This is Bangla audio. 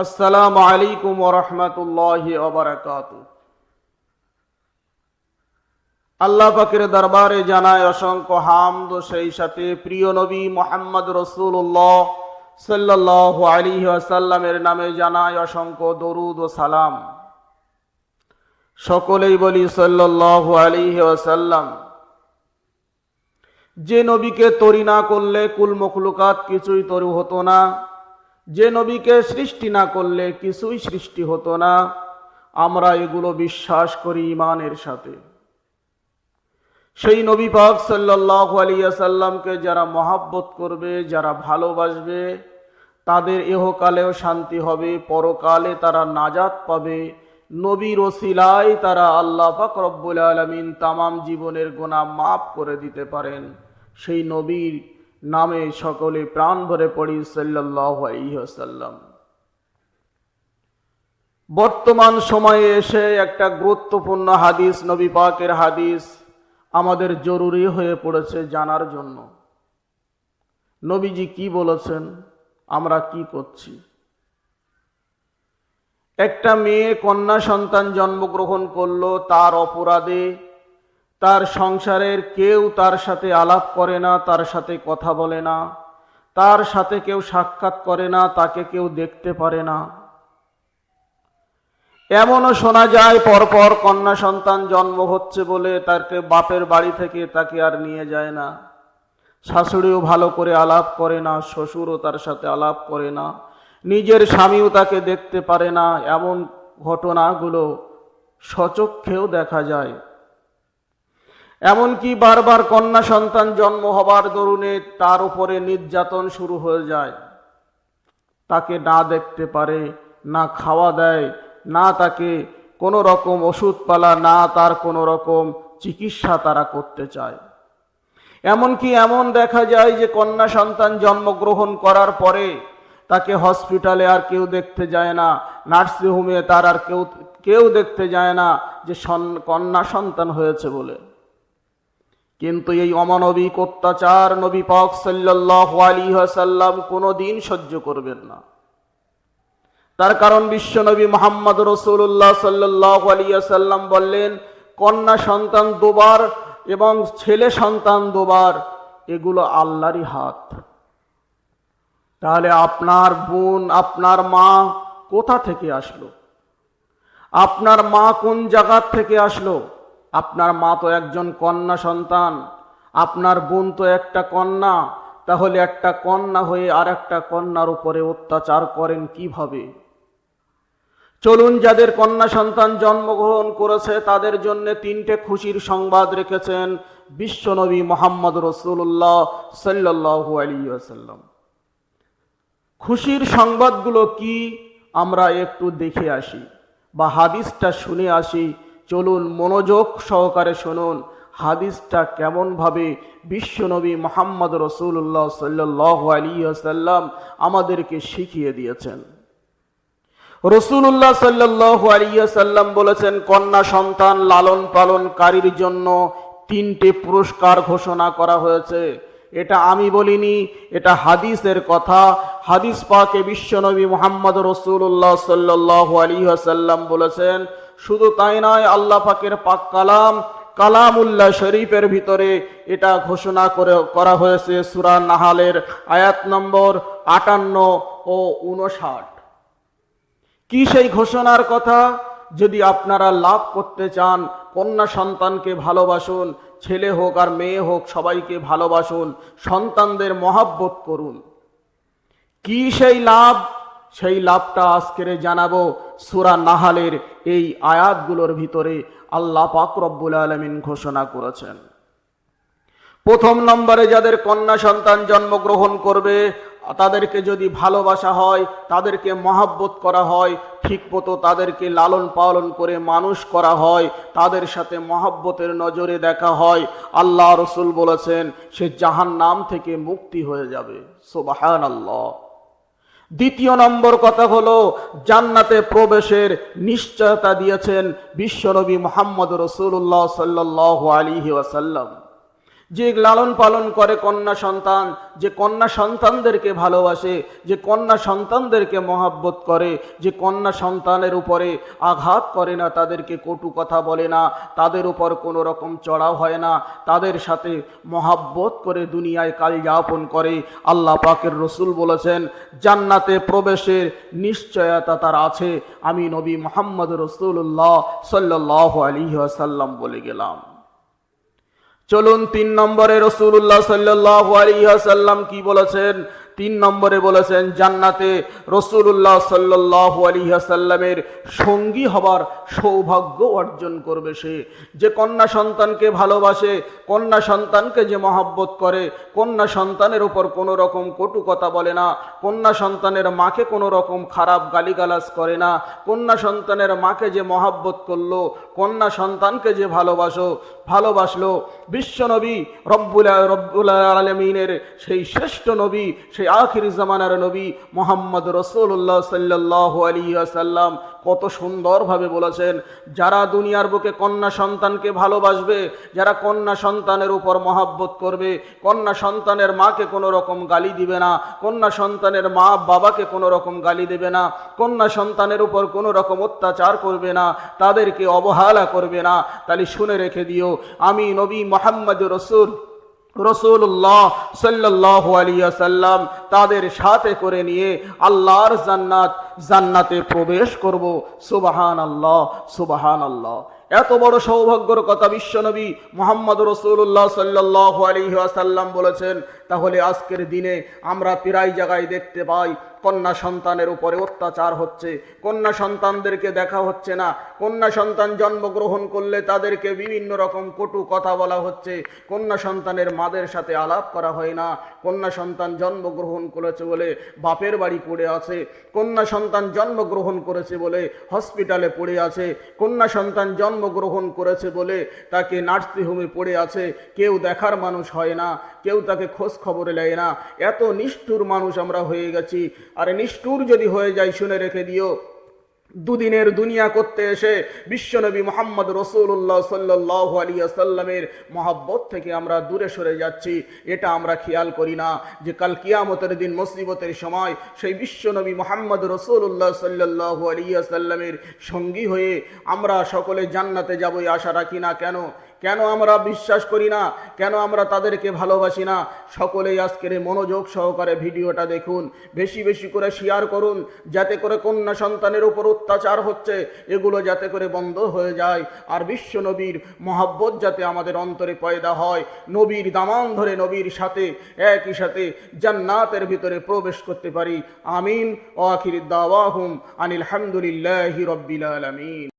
আসসালামু আলাইকুম ওরহমতুল্লাহ ওবরাকাত আল্লাহ পাকের দরবারে জানায় অসংখ্য হামদ সেই সাথে প্রিয় নবী মোহাম্মদ রসুল্লাহ সাল্লাহ আলী আসাল্লামের নামে জানায় অসংখ্য দরুদ ও সালাম। সকলেই বলি সাল্লাহ আলী আসাল্লাম যে নবীকে তরি না করলে কুল মখলুকাত কিছুই তরু হতো না। যে নবীকে সৃষ্টি না করলে কিছুই সৃষ্টি হতো না। আমরা এগুলো বিশ্বাস করি ইমানের সাথে। সেই নবী পাক সাল্লাহ আলিয়াসাল্লামকে যারা মহাব্বত করবে, যারা ভালোবাসবে, তাদের এহকালেও শান্তি হবে, পরকালে তারা নাজাত পাবে। নবীর ওসিলায় তারা আল্লাহ পাক রব্বুল আলমিন তামাম জীবনের গোনা মাফ করে দিতে পারেন। সেই নবীর নামে সকলে প্রাণ ভরে পড়ি সাল্লাহ বর্তমান সময়ে এসে একটা গুরুত্বপূর্ণ হাদিস, নবী পাকের হাদিস আমাদের জরুরি হয়ে পড়েছে জানার জন্য। নবীজি কি বলেছেন, আমরা কি করছি? একটা মেয়ে কন্যা সন্তান জন্মগ্রহণ করল, তার অপরাধে তার সংসারের কেউ তার সাথে আলাপ করে না, তার সাথে কথা বলে না। তার সাথে কেউ সাক্ষাৎ করে না, তাকে কেউ দেখতে পারে না। এমনও শোনা যায়, পরপর কন্যা সন্তান জন্ম হচ্ছে বলে তাকে বাপের বাড়ি থেকে তাকে আর নিয়ে যায় না। শাশুড়িও ভালো করে আলাপ করে না, শ্বশুরও তার সাথে আলাপ করে না। নিজের স্বামীও তাকে দেখতে পারে না। এমন ঘটনাগুলো সচক্ষেও দেখা যায়। এমনকি বারবার কন্যা সন্তান জন্ম হবার দরুনে তার উপরে নির্যাতন শুরু হয়ে যায়। তাকে না দেখতে পারে, না খাওয়া দেয়, না তাকে কোনো রকম ওষুধপালা, না তার কোনো রকম চিকিৎসা তারা করতে চায়। এমনকি এমন দেখা যায় যে কন্যা সন্তান জন্মগ্রহণ করার পরে তাকে হসপিটালে আর কেউ দেখতে যায় না, নার্সিংহোমে তার আর কেউ কেউ দেখতে যায় না যে কন্যা সন্তান হয়েছে বলে। কিন্তু এই অমানবিক অত্যাচার নবী পাক সাল্লাহ আলী সাল্লাম কোনো দিন সহ্য করবেন না। তার কারণ বিশ্ব নবী মোহাম্মদ রসুল্লাহ সাল্লাহ আলিয়াল্লাম বললেন, কন্যা সন্তান দুবার এবং ছেলে সন্তান দুবার, এগুলো আল্লাহরই হাত। তাহলে আপনার বোন, আপনার মা কোথা থেকে আসলো? আপনার মা কোন জায়গার থেকে আসলো? আপনার মা তো একজন কন্যা সন্তান, আপনার বোন তো একটা কন্যা, তাহলে একটা কন্যা হয়ে আর একটা কন্যার উপরে অত্যাচার করেন কীভাবে? চলুন, যাদের কন্যা সন্তান জন্মগ্রহণ করেছে, তাদের জন্য তিনটে খুশির সংবাদ রেখেছেন বিশ্বনবী মোহাম্মদ রসুল্লাহ সাল্লাহু আলী আসাল্লাম খুশির সংবাদগুলো কি? আমরা একটু দেখে আসি বা হাদিসটা শুনে আসি চলুন মনোযোগ সহকারে শুনুন হাদিসটা কেমনভাবে বিশ্বনবী মোহাম্মদ রসুল্লাহ সাল্লাহ আলী আসাল্লাম আমাদেরকে শিখিয়ে দিয়েছেন। রসুল্লাহ সাল্লাহ আলিয়াল্লাম বলেছেন, কন্যা সন্তান লালন পালনকারীর জন্য তিনটে পুরস্কার ঘোষণা করা হয়েছে। এটা আমি বলিনি, এটা হাদিসের কথা। হাদিস পাকে বিশ্বনবী মোহাম্মদ রসুল্লাহ সাল্লাহ আলিহাসাল্লাম বলেছেন শুধু তাই নয়, আল্লাহ পাকের পাক কালাম, কালামুল্লাহ শরীফের ভিতরে এটা ঘোষণা করে, করা হয়েছে সুরা নাহালের আয়াত নম্বর আটান্ন ও উনষাট কি সেই ঘোষণার কথা? যদি আপনারা লাভ করতে চান, কন্যা সন্তানকে ভালোবাসুন, ছেলে হোক আর মেয়ে হোক, সবাইকে ভালোবাসুন, সন্তানদের মহাব্বত করুন। কি সেই লাভ? সেই লাভটা আজকের জানাব সুরা নাহালের এই আয়াতগুলোর ভিতরে আল্লাহ পাক রব্বুল আলমিন ঘোষণা করেছেন। প্রথম নম্বরে যাদের কন্যা সন্তান জন্মগ্রহণ করবে, তাদেরকে যদি ভালোবাসা হয়, তাদেরকে মহাব্বত করা হয়, ঠিক মতো তাদেরকে লালন পালন করে মানুষ করা হয়, তাদের সাথে মহাব্বতের নজরে দেখা হয়, আল্লাহ রসুল বলেছেন, সে জাহান নাম থেকে মুক্তি হয়ে যাবে। সোবাহান আল্লাহ দ্বিতীয় নম্বর কথা হলো জান্নাতে প্রবেশের নিশ্চয়তা দিয়েছেন বিশ্বনবী মোহাম্মদ রসুল্লাহ সাল্লাহ আলী ওয়াসাল্লাম। যে লালন পালন করে কন্যা সন্তান, যে কন্যা সন্তানদেরকে ভালোবাসে, যে কন্যা সন্তানদেরকে মহাব্বত করে, যে কন্যা সন্তানের উপরে আঘাত করে না, তাদেরকে কটু কথা বলে না, তাদের উপর কোনো রকম চড়াও হয় না, তাদের সাথে মহাব্বত করে দুনিয়ায় কাল যাপন করে। আল্লাহ পাকের রসুল বলেছেন, জান্নাতে প্রবেশের নিশ্চয়তা তার আছে। আমি নবী মোহাম্মদ রসুল্লাহ সাল্লাহ আলী সাল্লাম বলে গেলাম। চলুন তিন নম্বরে রসুল্লাহ সাল্লাহ আলিয়া সাল্লাম কি বলেছেন? তিন নম্বরে বলেছেন, জান্নাতে রসুল্লাহ সাল্লাহ আলিহাসাল্লামের সঙ্গী হবার সৌভাগ্য অর্জন করবে সে। যে কন্যা সন্তানকে ভালোবাসে, কন্যা সন্তানকে যে মহাব্বত করে, কন্যা সন্তানের উপর কোনো রকম কটু কথা বলে না, কন্যা সন্তানের মাকে কোনো রকম খারাপ গালিগালাজ করে না, কন্যা সন্তানের মাকে যে মহাব্বত করল, কন্যা সন্তানকে যে ভালোবাসো, ভালোবাসলো, বিশ্বনবী রব্বুল রব্বুল আলমিনের সেই শ্রেষ্ঠ নবী সেই আখির জামানার নবী মোহাম্মদ রসুল্লাহ সাল্লাহ আলী আসাল্লাম কত সুন্দরভাবে বলেছেন, যারা দুনিয়ার বুকে কন্যা সন্তানকে ভালোবাসবে, যারা কন্যা সন্তানের উপর মহাব্বত করবে, কন্যা সন্তানের মাকে কোনো রকম গালি দিবে না, কন্যা সন্তানের মা বাবাকে কোনো রকম গালি দেবে না, কন্যা সন্তানের উপর কোনো রকম অত্যাচার করবে না, তাদেরকে অবহেলা করবে না। তাহলে শুনে রেখে দিও, আমি নবী মোহাম্মদ রসুল রসুল্লাহ সাল্লাহ আলিয়াসাল্লাম তাদের সাথে করে নিয়ে আল্লাহর জান্নাত, জান্নাতে প্রবেশ করব। সুবাহান আল্লাহ সুবাহান আল্লাহ এত বড় সৌভাগ্যর কথা বিশ্বনবী মোহাম্মদ রসুল্লাহ সাল্লাহ আলিহাসাল্লাম বলেছেন তাহলে আজকের দিনে আমরা প্রায় জায়গায় দেখতে পাই কন্যা সন্তানের উপরে অত্যাচার হচ্ছে। কন্যা সন্তানদেরকে দেখা হচ্ছে না। কন্যা সন্তান জন্মগ্রহণ করলে তাদেরকে বিভিন্ন রকম কটু কথা বলা হচ্ছে। কন্যা সন্তানের মাদের সাথে আলাপ করা হয় না। কন্যা সন্তান জন্মগ্রহণ করেছে বলে বাপের বাড়ি পড়ে আছে। কন্যা সন্তান জন্মগ্রহণ করেছে বলে হসপিটালে পড়ে আছে। কন্যা সন্তান জন্মগ্রহণ করেছে বলে তাকে নার্সিংহোমে পড়ে আছে। কেউ দেখার মানুষ হয় না। কেউ তাকে খোঁজ খবরে নেয় না। এত নিষ্ঠুর মানুষ আমরা হয়ে গেছি। আর নিষ্ঠুর যদি হয়ে যায় শুনে রেখে দিও। দুদিনের দুনিয়া করতে এসে বিশ্বনবী মোহাম্মদ রসুল্লাহ সাল্লাহ আলিয়াসাল্লামের মহাব্বত থেকে আমরা দূরে সরে যাচ্ছি। এটা আমরা খেয়াল করি না যে কাল কিয়ামতের দিন মুসিবতের সময় সেই বিশ্বনবী মোহাম্মদ রসুল্লাহ সাল্লাহ আলিয়াসাল্লামের সঙ্গী হয়ে আমরা সকলে জান্নাতে যাবই আশা রাখি না কেন? কেন আমরা বিশ্বাস করি না? কেন আমরা তাদেরকে ভালোবাসি না? সকলেই আজকের মনোযোগ সহকারে ভিডিওটা দেখুন। বেশি বেশি করে শেয়ার করুন। যাতে করে কন্যা সন্তানের উপর অত্যাচার হচ্ছে, এগুলো যাতে করে বন্ধ হয়ে যায়। আর বিশ্ব নবীর মহাব্বত যাতে আমাদের অন্তরে পয়দা হয়, নবীর দামান ধরে নবীর সাথে, একই সাথে জান্নাতের ভিতরে প্রবেশ করতে পারি। আমিন। ও আখির দাওয়াহুম। আনিল হামদুলিল্লাহি রব্বিল আলামিন।